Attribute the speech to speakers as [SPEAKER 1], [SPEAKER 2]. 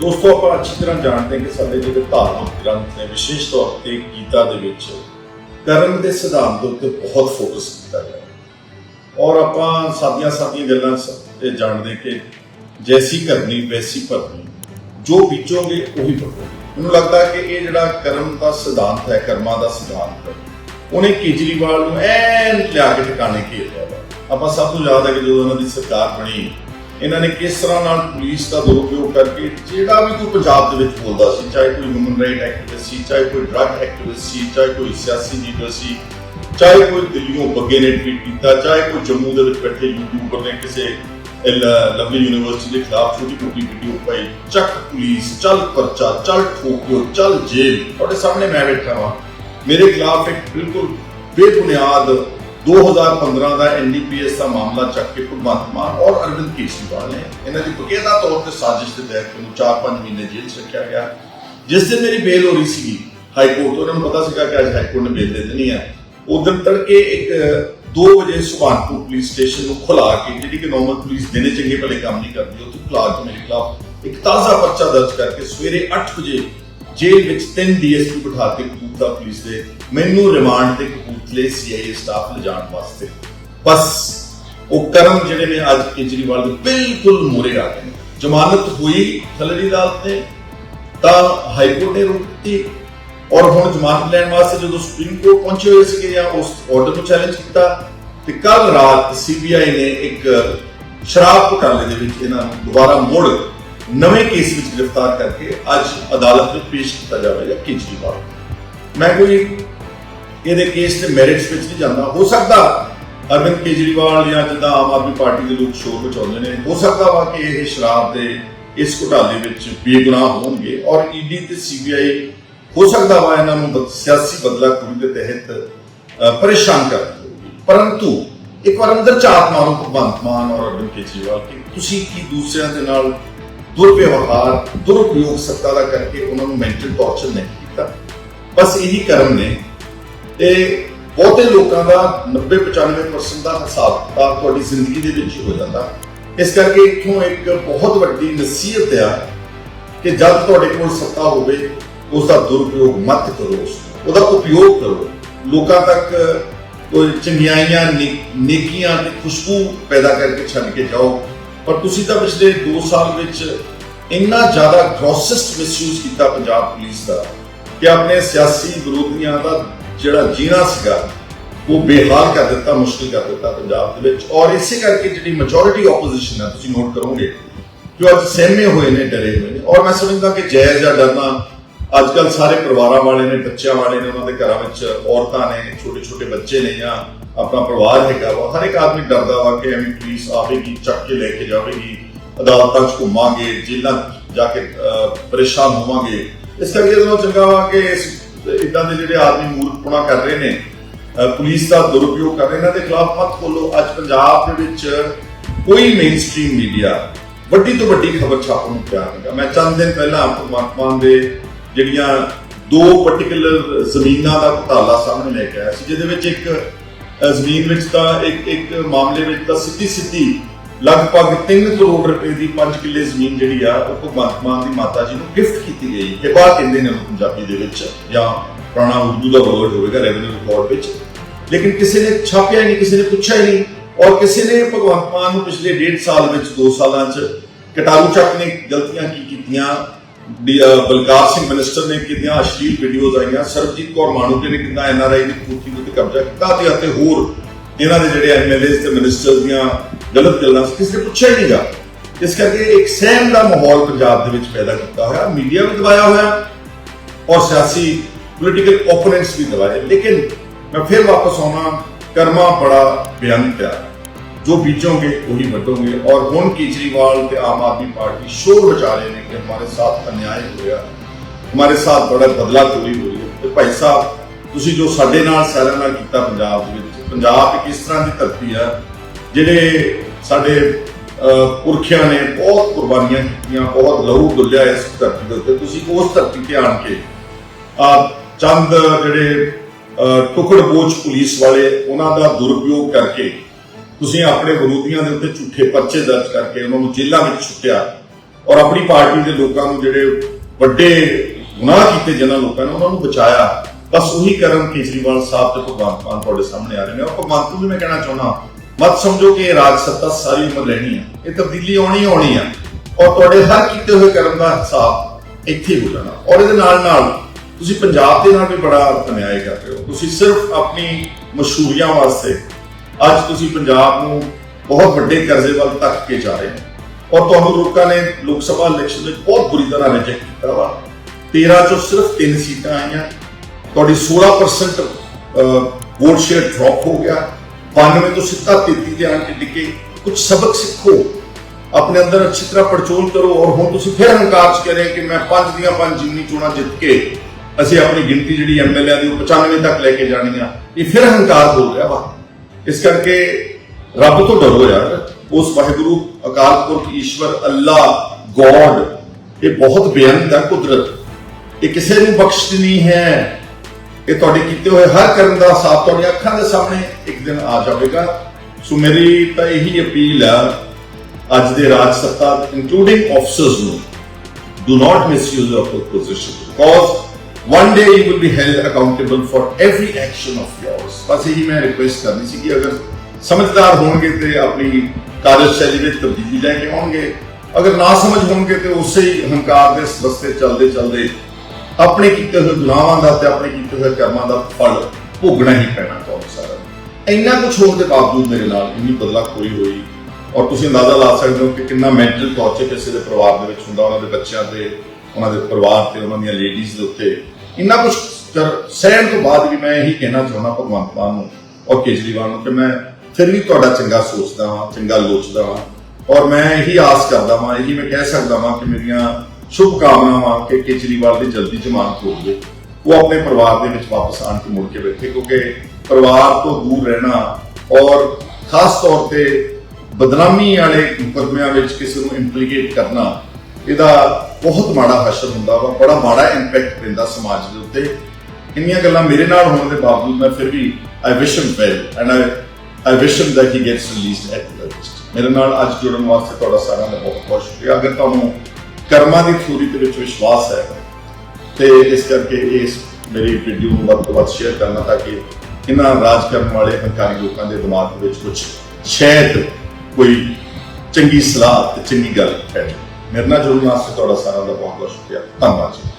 [SPEAKER 1] ਦੋਸਤੋ, ਆਪਾਂ ਅੱਛੀ ਤਰ੍ਹਾਂ ਜਾਣਦੇ ਹਾਂ ਕਿ ਸਾਡੇ ਜਿਹੜੇ ਧਾਰਮਿਕ ਗ੍ਰੰਥ ਨੇ, ਵਿਸ਼ੇਸ਼ ਤੌਰ ਤੇ ਗੀਤਾ ਦੇ ਵਿੱਚ ਕਰਮ ਦੇ ਸਿਧਾਂਤ ਦੇ ਉੱਤੇ ਬਹੁਤ ਫੋਕਸ ਕੀਤਾ ਗਿਆ ਔਰ ਆਪਾਂ ਸਾਡੀਆਂ ਸਾਡੀਆਂ ਗੱਲਾਂ ਸ- ਜਾਣਦੇ ਕਿ ਜੈਸੀ ਕਰਨੀ, ਵੈਸੀ ਭਰਨੀ, ਜੋ ਬੀਜੋਗੇ ਉਹੀ ਪਕੋਗੇ ਮੈਨੂੰ ਲੱਗਦਾ ਕਿ ਇਹ ਜਿਹੜਾ ਕਰਮ ਦਾ ਸਿਧਾਂਤ ਹੈ, ਕਰਮਾਂ ਦਾ ਸਿਧਾਂਤ ਹੈ, ਉਹਨੇ ਕੇਜਰੀਵਾਲ ਨੂੰ ਐਨ ਲਿਆ ਕੇ ਟਿਕਾਣੇ ਘੇਰ ਲਿਆ ਵਾ। ਆਪਾਂ ਸਭ ਤੋਂ ਯਾਦ ਹੈ ਕਿ ਜਦੋਂ ਉਹਨਾਂ ਦੀ ਸਰਕਾਰ ਬਣੀ ਇਹਨਾਂ ਨੇ ਕਿਸ ਤਰ੍ਹਾਂ ਨਾਲ ਪੁਲਿਸ ਦਾ ਦੁਰਉਪਯੋਗ ਕਰਕੇ ਜਿਹੜਾ ਵੀ ਕੋਈ ਪੰਜਾਬ ਦੇ ਵਿੱਚ ਬੋਲਦਾ ਸੀ, ਚਾਹੇ ਕੋਈ ਹਿਊਮਨ ਰਾਈਟ ਐਕਟਿਵਿਸਟ ਸੀ, ਚਾਹੇ ਕੋਈ ਡਰੱਗ ਐਕਟਿਵਿਸਟ ਸੀ, ਚਾਹੇ ਕੋਈ ਸਿਆਸੀ ਲੀਡਰ ਸੀ, ਚਾਹੇ ਕੋਈ ਦਿੱਲੀੋਂ ਬੱਗੇ ਨੇ ਟਵੀਟ ਕੀਤਾ, ਚਾਹੇ ਕੋਈ ਜੰਮੂ ਦੇ ਵਿੱਚ ਬੈਠੇ ਯੂਟਿਊਬਰ ਨੇ ਕਿਸੇ ਲਵਲੀ ਯੂਨੀਵਰਸਿਟੀ ਦੇ ਖਿਲਾਫ ਛੋਟੀ ਮੋਟੀ ਵੀਡੀਓ ਪਾਈ। ਚੱਕ ਪੁਲਿਸ, ਚੱਲ ਪਰਚਾ, ਚੱਲ ਠੋਕਿਓ ਚੱਲ ਜੇਲ੍ਹ। ਤੁਹਾਡੇ ਸਾਹਮਣੇ ਮੈਂ ਬੈਠਾ ਹਾਂ ਮੇਰੇ ਖਿਲਾਫ ਇੱਕ ਬਿਲਕੁਲ ਬੇਬੁਨਿਆਦ 2015 ਦਾ ਐਨਡੀਪੀਐਸ ਦਾ ਮਾਮਲਾ ਚੱਕ ਕੇ ਭਗਵੰਤ ਮਾਨ ਔਰ ਅਰਵਿੰਦ ਕੇਜਰੀਵਾਲ ਨੇ ਇਹਨਾਂ ਦੀ ਬਕਾਇਦਾ ਤੌਰ ਤੇ ਸਾਜ਼ਿਸ਼ ਦੇ ਤਹਿਤ ਮੈਨੂੰ 4-5 ਮਹੀਨੇ ਜੇਲ੍ਹ 'ਚ ਰੱਖਿਆ ਗਿਆ। ਜਿਸ ਦਿਨ ਮੇਰੀ ਬੇਲ ਹੋ ਰਹੀ ਸੀ ਹਾਈ ਕੋਰਟ ਉਹਨਾਂ ਨੂੰ ਪਤਾ ਸੀਗਾ ਕਿ ਅੱਜ ਹਾਈ ਕੋਰਟ ਨੇ ਬੇਲ ਦੇ ਦੇਣੀ ਹੈ ਉਦੋਂ ਤੜਕੇ ਇੱਕ 2 ਵਜੇ ਸੁਭਾਨਪੁਰ ਪੁਲਿਸ ਸਟੇਸ਼ਨ ਨੂੰ ਖੁਲਾ ਕੇ, ਜਿਹੜੀ ਕਿ ਨਾਰਮਲ ਪੁਲਿਸ ਦਿਨੇ ਚੰਗੇ ਭਲੇ ਕੰਮ ਨਹੀਂ ਕਰਦੀ, ਉੱਥੇ ਖੁਲਾ ਕੇ ਮੇਰੇ ਖਿਲਾਫ ਇੱਕ ਤਾਜ਼ਾ ਪਰਚਾ ਦਰਜ ਕਰਕੇ ਸਵੇਰੇ 8 ਵਜੇ ਜੇਲ੍ਹ ਵਿੱਚ ਤਿੰਨ ਡੀਐਸਪੀ ਬਿਠਾ ਕੇ ਕਪੂਰਥਲਾ ਪੁਲਿਸ ਦੇ ਮੈਨੂੰ ਰਿਮਾਂਡ ਤੇ ਕਪੂਰਥਲੇ ਸੀਆਈਏ ਸਟਾਫ ਲਿਜਾਣ ਵਾਸਤੇ। ਬਸ, ਉਹ ਕਰਮ ਜਿਹੜੇ ਨੇ ਅੱਜ ਕੇਜਰੀਵਾਲ ਦੇ ਬਿਲਕੁਲ ਮੂਰੇ ਆ ਗਏ ਜ਼ਮਾਨਤ ਹੋਈ ਥਲੜੀ ਅਦਾਲਤ ਨੇ ਤਾਂ ਹਾਈ ਨੇ ਰੋਕ ਔਰ ਹੁਣ ਜ਼ਮਾਨਤ ਲੈਣ ਵਾਸਤੇ ਜਦੋਂ ਸੁਪਰੀਮ ਕੋਰਟ ਪਹੁੰਚੇ ਹੋਏ ਸੀਗੇ ਜਾਂ ਉਸ ਆਰਡਰ ਨੂੰ ਚੈਲੰਜ ਕੀਤਾ, ਤੇ ਕੱਲ ਰਾਤ ਸੀਬੀਆਈ ਨੇ ਇੱਕ ਸ਼ਰਾਬ ਘੁਟਾਲੇ ਦੇ ਵਿੱਚ ਇਹਨਾਂ ਨੂੰ ਦੁਬਾਰਾ ਮੁੜ ਨਵੇਂ ਕੇਸ ਵਿੱਚ ਗ੍ਰਿਫਤਾਰ ਕਰਕੇ ਅੱਜ ਅਦਾਲਤ ਵਿੱਚ ਪੇਸ਼ ਕੀਤਾ ਜਾਵੇਗਾ ਕੇਜਰੀਵਾਲ। ਮੈਂ ਕੋਈ ਇਹਦੇ ਕੇਸ ਦੇ ਮੈਰਿਟਸ ਵਿੱਚ ਨਹੀਂ ਜਾਂਦਾ। ਹੋ ਸਕਦਾ ਅਰਵਿੰਦ ਕੇਜਰੀਵਾਲ ਜਾਂ ਜਿੱਦਾਂ ਆਮ ਆਦਮੀ ਪਾਰਟੀ ਦੇ ਲੋਕ ਸ਼ੋਰ ਮਚਾਉਂਦੇ ਨੇ। ਹੋ ਸਕਦਾ ਵਾ ਕਿ ਇਹ ਸ਼ਰਾਬ ਦੇ ਇਸ ਘੁਟਾਲੇ ਵਿੱਚ ਬੇਗੁਨਾਹ ਹੋਣਗੇ ਔਰ ਈਡੀ ਤੇ ਸੀਬੀਆਈ ਹੋ ਸਕਦਾ ਵਾ ਇਹਨਾਂ ਨੂੰ ਬ- ਸਿਆਸੀ ਬਦਲਾਖੋਰੀ ਦੇ ਤਹਿਤ ਪਰੇਸ਼ਾਨ ਕਰਨਗੇ ਪਰੰਤੂ ਇੱਕ ਵਾਰ ਅੰਦਰ ਝਾਤ ਮਾਰੋ ਭਗਵੰਤ ਮਾਨ ਔਰ ਅਰਵਿੰਦ ਕੇਜਰੀਵਾਲ ਕਿ ਤੁਸੀਂ ਕੀ ਦੂਸਰਿਆਂ ਦੇ ਨਾਲ ਦੁਰਵਿਵਹਾਰ, ਦੁਰਉਪਯੋਗ ਸੱਤਾ ਦਾ ਕਰਕੇ ਉਹਨਾਂ ਨੂੰ ਮੈਂਟਲ ਟੌਰਚਰ ਨਹੀਂ ਕੀਤਾ? ਬਸ ਇਹੀ ਕਰਮ ਨੇ ਤੇ ਬਹੁਤੇ ਲੋਕਾਂ ਦਾ 90-95% ਦਾ ਹਿਸਾਬ ਕਿਤਾਬ ਤੁਹਾਡੀ ਜ਼ਿੰਦਗੀ ਦੇ ਵਿੱਚ ਹੋ ਜਾਂਦਾ। ਇਸ ਕਰਕੇ ਇੱਥੋਂ ਇੱਕ ਬਹੁਤ ਵੱਡੀ ਨਸੀਹਤ ਆ ਕਿ ਜਦ ਤੁਹਾਡੇ ਕੋਲ ਸੱਤਾ ਹੋਵੇ ਉਸ ਦਾ ਦੁਰਉਪਯੋਗ ਮਤ ਕਰੋ ਉਸ ਉਹਦਾ ਉਪਯੋਗ ਕਰੋ। ਲੋਕਾਂ ਤੱਕ ਕੋਈ ਚੰਗਿਆਈਆਂ ਨੇਕੀਆਂ ਤੇ ਖੁਸ਼ਬੂ ਪੈਦਾ ਕਰਕੇ ਛੱਡ ਕੇ ਜਾਓ। ਪਰ ਤੁਸੀਂ ਤਾਂ ਪਿਛਲੇ 2 ਸਾਲ ਵਿੱਚ ਇੰਨਾ ਜ਼ਿਆਦਾ ਗ੍ਰੋਸੈਸਟ ਮਿਸਯੂਜ਼ ਕੀਤਾ ਪੰਜਾਬ ਪੁਲਿਸ ਦਾ ਕਿ ਆਪਣੇ ਸਿਆਸੀ ਵਿਰੋਧੀਆਂ ਦਾ ਜਿਹੜਾ ਜੀਣਾ ਸੀਗਾ ਉਹ ਬੇਹਾਲ ਕਰ ਦਿੱਤਾ ਮੁਸ਼ਕਿਲ ਕਰ ਦਿੱਤਾ ਪੰਜਾਬ ਦੇ ਵਿੱਚ। ਔਰ ਇਸੇ ਕਰਕੇ ਜਿਹੜੀ ਮੈਜੋਰਿਟੀ ਆਪੋਜੀਸ਼ਨ ਹੈ ਤੁਸੀਂ ਨੋਟ ਕਰੋਗੇ ਕਿ ਅੱਜ ਸਹਿਮੇ ਹੋਏ ਨੇ ਡਰੇ ਹੋਏ ਨੇ। ਔਰ ਮੈਂ ਸਮਝਦਾ ਕਿ ਜਾਇਜ਼ ਜਾਂ ਡਰਨਾ ਅੱਜ ਕੱਲ ਸਾਰੇ ਪਰਿਵਾਰਾਂ ਵਾਲੇ ਨੇ ਬੱਚਿਆਂ ਵਾਲੇ ਨੇ ਉਹਨਾਂ ਦੇ ਘਰਾਂ ਵਿੱਚ ਔਰਤਾਂ ਨੇ ਛੋਟੇ ਛੋਟੇ ਬੱਚੇ ਨੇ ਜਾਂ ਆਪਣਾ ਪਰਿਵਾਰ ਹੈਗਾ ਵਾ ਹਰ ਇੱਕ ਆਦਮੀ ਡਰਦਾ ਵਾ ਕਿ ਐਵੇਂ ਪੁਲਿਸ ਆਵੇਗੀ ਚੱਕ ਕੇ ਲੈ ਕੇ ਜਾਵੇਗੀ ਅਦਾਲਤਾਂ 'ਚ ਘੁੰਮਾਂਗੇ ਜੇਲ੍ਹਾਂ ਜਾ ਕੇ ਅਹ, ਪਰੇਸ਼ਾਨ ਹੋਵਾਂਗੇ। ਇਸ ਕਰਕੇ ਜਦੋਂ ਚੰਗਾ ਵਾ ਕਿ ਇਦਾਂ ਦੇ ਜਿਹੜੇ ਆਦਮੀ ਮੂਰਖਪੁਣਾ ਕਰ ਰਹੇ ਨੇ ਪੁਲਿਸ ਦਾ ਦੁਰਉਪਯੋਗ ਕਰ ਰਹੇ ਨੇ ਦੇ ਖਿਲਾਫ ਮਤ ਖੋਲੋ ਅੱਜ ਪੰਜਾਬ ਦੇ ਵਿੱਚ ਕੋਈ ਮੇਨਸਟ੍ਰੀਮ ਮੀਡੀਆ ਵੱਡੀ ਤੋਂ ਵੱਡੀ ਖਬਰ ਛਾਪਣ ਨੂੰ ਤਿਆਰ ਹੈਗਾ ਮੈਂ ਚੰਦ ਦਿਨ ਪਹਿਲਾਂ ਭਗਵੰਤ ਦੇ ਜਿਹੜੀਆਂ ਦੋ ਪਾਰਟਿਕੂਲਰ ਜ਼ਮੀਨਾਂ ਦਾ ਘੁਟਾਲਾ ਸਾਹਮਣੇ ਲੈ ਕੇ ਆਇਆ ਸੀ, ਜਿਹਦੇ ਵਿੱਚ ਇੱਕ ਜ਼ਮੀਨ ਵਿੱਚ ਤਾਂ ਇੱਕ ਇੱਕ ਮਾਮਲੇ ਵਿੱਚ ਤਾਂ ਸਿੱਧੀ ਸਿੱਧੀ ਲਗਭਗ 3 ਕਰੋੜ ਰੁਪਏ ਦੀ 5 ਕਿੱਲੇ ਜ਼ਮੀਨ ਜਿਹੜੀ ਆ, ਉਹ ਭਗਵੰਤ ਮਾਨ ਦੀ ਮਾਤਾ ਜੀ ਨੂੰ ਗਿਫਟ ਕੀਤੀ ਗਈ ਹਿਬਾ ਕਹਿੰਦੇ ਨੇ ਪੰਜਾਬੀ ਦੇ ਵਿੱਚ, ਜਾਂ ਪੁਰਾਣਾ ਉਰਦੂ ਦਾ ਵਰਡ ਹੋਵੇਗਾ ਰੈਵਨਿਊ ਰਿਕਾਰਡ ਵਿੱਚ। ਲੇਕਿਨ ਕਿਸੇ ਨੇ ਛਾਪਿਆ ਨਹੀਂ, ਕਿਸੇ ਨੇ ਪੁੱਛਿਆ ਨਹੀਂ। ਔਰ ਕਿਸੇ ਨੇ ਭਗਵੰਤ ਮਾਨ ਨੂੰ ਪਿਛਲੇ ਡੇਢ ਸਾਲ ਵਿੱਚ 2 ਸਾਲਾਂ 'ਚ ਕਟਾਰੂ ਚੱਕ ਨੇ ਗਲਤੀਆਂ ਕੀ ਕੀਤੀਆਂ ਬਲਕਾਰ ਸਿੰਘ ਮਿਨਿਸਟਰ ਨੇ ਕਿੰਨੀਆਂ ਅਸ਼ਲੀਲ ਵੀਡੀਓਜ਼ ਆਈਆਂ, ਸਰਬਜੀਤ ਕੌਰ ਮਾਨੂਕੇ ਨੇ ਕਿੰਨਾ ਐਨਆਰਆਈ ਦੀ ਕੋਠੀ ਉੱਤੇ ਕਬਜ਼ਾ ਕੀਤਾ ਤੇ ਅਤੇ ਹੋਰ ਇਹਨਾਂ ਦੇ ਜਿਹੜੇ ਐਮਐਲਏਸ ਤੇ ਮਿਨਿਸਟਰ ਦੀਆਂ ਗਲਤ ਗੱਲਾਂ ਕਿਸੇ ਨੇ ਪੁੱਛਿਆ ਹੀ ਨਹੀਂਗਾ। ਇਸ ਕਰਕੇ ਇੱਕ ਸਹਿਮ ਦਾ ਮਾਹੌਲ ਪੰਜਾਬ ਦੇ ਵਿੱਚ ਪੈਦਾ ਕੀਤਾ ਹੋਇਆ, ਮੀਡੀਆ ਵੀ ਦਬਾਇਆ ਹੋਇਆ ਔਰ ਸਿਆਸੀ ਪੋਲੀਟੀਕਲ ਓਪੋਨੈਂਟਸ ਵੀ ਦਬਾਏ। ਲੇਕਿਨ ਮੈਂ ਫਿਰ ਵਾਪਸ ਆਉਣਾ, ਕਰਮਾ ਬੜਾ ਬਿਆਨ ਹੈ। ਜੋ ਬੀਜੋਗੇ, ਉਹੀ ਵੱਢੋਗੇ। ਔਰ ਹੁਣ ਕੇਜਰੀਵਾਲ ਤੇ ਆਮ ਆਦਮੀ ਪਾਰਟੀ ਸ਼ੋਰ ਮਚਾ ਰਹੇ ਨੇ ਕਿ ਹਮਾਰੇ ਸਾਥ ਅਨਿਆਏ ਹੋਇਆ ਰਿਹਾ। ਹਮਾਰੇ ਸਾਥ ਬੜਾ ਬਦਲਾ ਚੋਰੀ ਹੋ ਹੈ। ਤੇ ਭਾਈ ਸਾਹਿਬ, ਤੁਸੀਂ ਜੋ ਸਾਡੇ ਨਾਲ ਸਾਰਿਆਂ ਨਾਲ ਕੀਤਾ ਪੰਜਾਬ ਦੇ ਵਿੱਚ, ਪੰਜਾਬ ਇੱਕ ਇਸ ਤਰ੍ਹਾਂ ਦੀ ਧਰਤੀ ਆ ਜਿਹੜੇ ਸਾਡੇ ਪੁਰਖਿਆਂ ਨੇ ਬਹੁਤ ਕੁਰਬਾਨੀਆਂ ਕੀਤੀਆਂ, ਬਹੁਤ ਲਹੂ ਡੁੱਲਿਆ ਇਸ ਧਰਤੀ ਦੇ ਉੱਤੇ। ਤੁਸੀਂ ਉਸ ਧਰਤੀ ਤੇ ਆਣ ਕੇ ਆ ਚੰਦ ਜਿਹੜੇ ਟੁਕੜ ਬੋਝ ਪੁਲਿਸ ਵਾਲੇ, ਉਹਨਾਂ ਦਾ ਦੁਰਉਪਯੋਗ ਕਰਕੇ ਤੁਸੀਂ ਆਪਣੇ ਵਿਰੋਧੀਆਂ ਦੇ ਉੱਤੇ ਝੂਠੇ ਪਰਚੇ ਦਰਜ ਕਰਕੇ ਉਹਨਾਂ ਨੂੰ ਜੇਲ੍ਹਾਂ ਵਿੱਚ ਛੁੱਟਿਆ ਔਰ ਆਪਣੀ ਪਾਰਟੀ ਦੇ ਲੋਕਾਂ ਨੂੰ ਜਿਹੜੇ ਵੱਡੇ ਗੁਨਾਹ ਕੀਤੇ ਜਿਨ੍ਹਾਂ ਲੋਕਾਂ ਨੇ, ਉਹਨਾਂ ਨੂੰ ਬਚਾਇਆ। ਬਸ ਉਹੀ ਕਰਨ ਕੇਜਰੀਵਾਲ ਸਾਹਿਬ ਤੇ ਭਗਵੰਤ ਮਾਨ ਤੁਹਾਡੇ ਸਾਹਮਣੇ ਆ ਰਹੇ ਨੇ। ਔਰ ਭਗਵੰਤ ਨੂੰ ਮੈਂ ਕਹਿਣਾ ਚਾਹੁੰਦਾ ਮਤ ਸਮਝੋ ਕਿ ਇਹ ਰਾਜ ਸੱਤਾ ਸਾਰੀ ਉਮਰ ਰਹਿਣੀ ਆ ਇਹ ਤਬਦੀਲੀ ਆਉਣੀ ਆਉਣੀ ਆ ਔਰ ਤੁਹਾਡੇ ਹਰ ਕੀਤੇ ਹੋਏ ਕਰਮ ਦਾ ਹਿਸਾਬ ਇੱਥੇ ਹੋ ਜਾਣਾ ਔਰ ਇਹਦੇ ਨਾਲ ਨਾਲ ਤੁਸੀਂ ਪੰਜਾਬ ਦੇ ਨਾਲ ਵੀ ਬੜਾ ਅਨਿਆਏ ਕਰ ਰਹੇ ਹੋ ਤੁਸੀਂ ਸਿਰਫ ਆਪਣੀ ਮਸ਼ਹੂਰੀਆਂ ਵਾਸਤੇ ਅੱਜ ਤੁਸੀਂ ਪੰਜਾਬ ਨੂੰ ਬਹੁਤ ਵੱਡੇ ਕਰਜ਼ੇ ਵੱਲ ਧੱਕ ਕੇ ਜਾ ਰਹੇ ਹੋ ਔਰ ਤੁਹਾਨੂੰ ਲੋਕਾਂ ਨੇ ਲੋਕ ਸਭਾ ਇਲੈਕਸ਼ਨ ਵਿੱਚ ਬਹੁਤ ਬੁਰੀ ਤਰ੍ਹਾਂ ਰਿਜੈਕਟ ਕੀਤਾ ਵਾ 13 ਚੋਂ ਸਿਰਫ 3 ਸੀਟਾਂ ਆਈਆਂ ਤੁਹਾਡੀ 16% ਵੋਟ ਸ਼ੇਅਰ ਡ੍ਰੌਪ ਹੋ ਗਿਆ 92 ਤੋਂ ਸਿੱਧਾ 33 ਤੇ ਆਣ ਕੇ ਡਿੱਗੇ ਕੁਝ ਸਬਕ ਸਿੱਖੋ ਆਪਣੇ ਅੰਦਰ ਅੱਛੀ ਤਰ੍ਹਾਂ ਪੜਚੋਲ ਕਰੋ ਔਰ ਹੁਣ ਤੁਸੀਂ ਫਿਰ ਹੰਕਾਰ ਚ ਕਹਿ ਰਹੇ ਕਿ ਮੈਂ ਪੰਜ ਦੀਆਂ ਪੰਜ ਜਿਮਨੀ ਚੋਣਾਂ ਜਿੱਤ ਕੇ ਅਸੀਂ ਆਪਣੀ ਗਿਣਤੀ ਜਿਹੜੀ ਐਮਐਲਏ ਦੀ ਉਹ 95 ਤੱਕ ਲੈ ਕੇ ਜਾਣੀ ਆ ਇਹ ਫਿਰ ਹੰਕਾਰ ਬੋਲ ਰਿਹਾ ਵਾ ਇਸ ਕਰਕੇ ਰੱਬ ਤੋਂ ਡਰੋ ਯਾਰ ਉਸ ਵਾਹਿਗੁਰੂ ਅਕਾਲ ਪੁਰਖ ਈਸ਼ਵਰ ਅੱਲਾ ਗੋਡ ਇਹ ਬਹੁਤ ਬੇਅੰਤ ਹੈ ਕੁਦਰਤ ਇਹ ਕਿਸੇ ਨੂੰ ਬਖਸ਼ਦੀ ਨਹੀਂ ਹੈ ਇਹ ਤੁਹਾਡੇ ਕੀਤੇ ਹੋਏ ਹਰ ਕਰਮ ਦਾ ਹਿਸਾਬ ਤੁਹਾਡੀਆਂ ਅੱਖਾਂ ਦੇ ਸਾਹਮਣੇ ਇੱਕ ਦਿਨ ਆ ਜਾਵੇਗਾ। ਸੋ ਮੇਰੀ ਤਾਂ ਇਹੀ ਅਪੀਲ ਹੈ, ਅੱਜ ਦੇ ਰਾਜ ਸੱਤਾ ਇਨਕਲੂਡਿੰਗ ਆਫਸਰਸ ਨੂੰ, do not misuse your position, because one day you will be held accountable for every action of yours. ਬਸ ਇਹੀ ਮੈਂ ਰਿਕੁਐਸਟ ਕਰਨੀ ਸੀ ਕਿ ਅਗਰ ਸਮਝਦਾਰ ਹੋਣਗੇ ਤੇ ਆਪਣੀ ਕਾਰਜਸ਼ੈਲੀ ਵਿੱਚ ਤਬਦੀਲੀ ਲੈ ਕੇ ਆਉਣਗੇ। ਅਗਰ ਨਾ ਸਮਝ ਹੋਣਗੇ ਤੇ ਉਸੇ ਹੀ ਹੰਕਾਰ ਦੇ ਰਸਤੇ ਚੱਲਦੇ ਚੱਲਦੇ ਆਪਣੇ ਕੀਤੇ ਹੋਏ ਗੁਨਾਹਾਂ ਦਾ ਤੇ ਆਪਣੇ ਕੀਤੇ ਹੋਏ ਕਰਮਾਂ ਦਾ ਫਲ ਭੋਗਣਾ ਹੀ ਪੈਣਾ ਤੁਹਾਨੂੰ ਸਾਰਾ। ਇੰਨਾ ਕੁਝ ਹੋਣ ਦੇ ਬਾਵਜੂਦ ਮੇਰੇ ਨਾਲ ਇੰਨੀ ਬਦਲਾਖੋਰੀ ਹੋਈ। ਔਰ ਤੁਸੀਂ ਅੰਦਾਜ਼ਾ ਲਾ ਸਕਦੇ ਹੋ ਕਿ ਕਿੰਨਾ ਮੈਂਟਲ ਟੌਰਚਰ ਕਿਸੇ ਦੇ ਪਰਿਵਾਰ ਦੇ ਵਿੱਚ ਹੁੰਦਾ, ਉਹਨਾਂ ਦੇ ਬੱਚਿਆਂ ਤੇ ਉਹਨਾਂ ਦੇ ਪਰਿਵਾਰ ਤੇ, ਉਹਨਾਂ ਦੀਆਂ ਲੇਡੀਜ਼ ਦੇ ਉੱਤੇ। ਇੰਨਾ ਕੁਝ ਸਹਿਣ ਤੋਂ ਬਾਅਦ ਵੀ ਮੈਂ ਇਹੀ ਕਹਿਣਾ ਚਾਹੁੰਦਾ ਭਗਵੰਤ ਮਾਨ ਨੂੰ ਔਰ ਕੇਜਰੀਵਾਲ ਨੂੰ ਕਿ ਮੈਂ ਫਿਰ ਵੀ ਤੁਹਾਡਾ ਚੰਗਾ ਸੋਚਦਾ ਹਾਂ, ਚੰਗਾ ਲੋਚਦਾ ਹਾਂ। ਔਰ ਮੈਂ ਇਹੀ ਆਸ ਕਰਦਾ ਹਾਂ ਇਹੀ ਮੈਂ ਕਹਿ ਸਕਦਾ ਹਾਂ ਕਿ ਮੇਰੀਆਂ ਸ਼ੁਭ ਕਾਮਨਾਵਾਂ ਕਿ ਕੇਜਰੀਵਾਲ ਦੀ ਜਲਦੀ ਜ਼ਮਾਨਤ ਹੋ ਜਾਵੇ ਉਹ ਆਪਣੇ ਪਰਿਵਾਰ ਦੇ ਵਿੱਚ ਵਾਪਸ ਆਣ ਕੇ ਮੁੜ ਕੇ ਬੈਠੇ, ਕਿਉਂਕਿ ਪਰਿਵਾਰ ਤੋਂ ਦੂਰ ਰਹਿਣਾ ਔਰ ਖਾਸ ਤੌਰ ਤੇ ਬਦਨਾਮੀ ਵਾਲੇ ਮੁਕੱਦਮਿਆਂ ਵਿੱਚ ਕਿਸੇ ਨੂੰ ਇੰਪਲੀਕੇਟ ਕਰਨਾ, ਇਹਦਾ ਬਹੁਤ ਮਾੜਾ ਹਸ਼ਰ ਹੁੰਦਾ ਵਾ, ਬੜਾ ਮਾੜਾ ਇੰਪੈਕਟ ਪੈਂਦਾ ਸਮਾਜ ਦੇ ਉੱਤੇ। ਇੰਨੀਆਂ ਗੱਲਾਂ ਮੇਰੇ ਨਾਲ ਹੋਣ ਦੇ ਬਾਵਜੂਦ ਮੈਂ ਫਿਰ ਵੀ I wish him well and I I wish him that he gets released at last ਮੇਰੇ ਨਾਲ ਅੱਜ ਜੁੜਨ ਵਾਸਤੇ ਤੁਹਾਡਾ ਸਾਰਿਆਂ ਦਾ ਬਹੁਤ ਬਹੁਤ ਸ਼ੁਕਰੀਆ। ਅਗਰ ਤੁਹਾਨੂੰ ਕਰਮਾਂ ਦੀ ਥਿਊਰੀ ਦੇ ਵਿੱਚ ਵਿਸ਼ਵਾਸ ਹੈ ਤੇ ਇਸ ਕਰਕੇ ਇਸ ਮੇਰੀ ਵੀਡੀਓ ਨੂੰ ਵੱਧ ਤੋਂ ਵੱਧ ਸ਼ੇਅਰ ਕਰਨਾ ਤਾਂ ਕਿ ਇਹਨਾਂ ਰਾਜ ਕਰਨ ਵਾਲੇ ਹੰਕਾਰੀ ਲੋਕਾਂ ਦੇ ਦਿਮਾਗ ਵਿੱਚ ਕੁਝ ਸ਼ਾਇਦ ਕੋਈ ਚੰਗੀ ਸਲਾਹ ਤੇ ਚੰਗੀ ਗੱਲ ਹੈ। ਮੇਰੇ ਨਾਲ ਜੁੜਨ ਵਾਸਤੇ ਤੁਹਾਡਾ ਸਾਰਿਆਂ ਦਾ ਬਹੁਤ ਬਹੁਤ ਸ਼ੁਕਰੀਆ। ਧੰਨਵਾਦ ਜੀ।